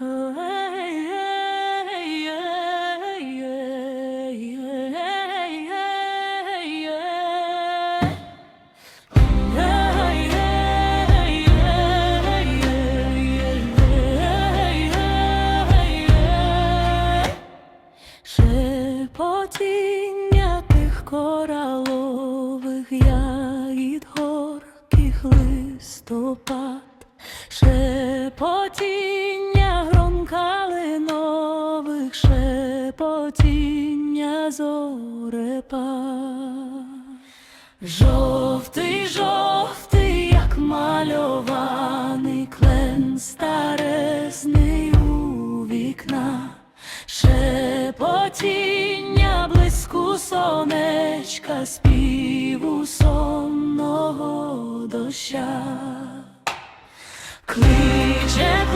Шепотіння шепотіння зорепад. Жовтий, жовтий, як мальований клен старезний у вікна, шепотіння блиску сонечка, співу сонного доща. Кличе,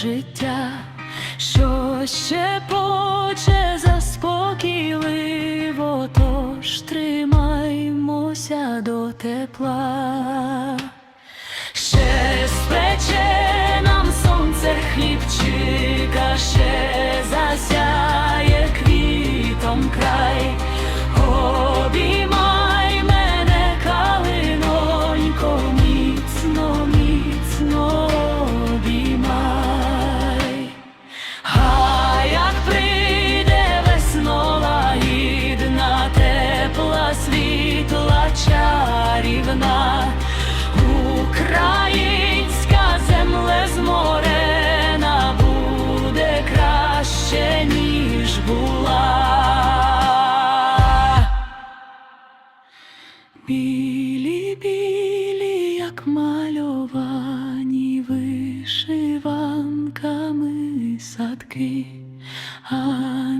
життя, що ще поче заспокійливо, тож тримаймося до тепла. Ще спече нам сонце хлібчика, ще засяє краще, ніж була. Білі, білі, як мальовані вишиванками садки, а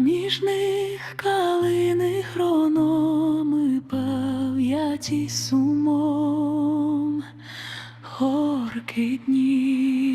між них калини хрономи пав'яті сумом горки дні.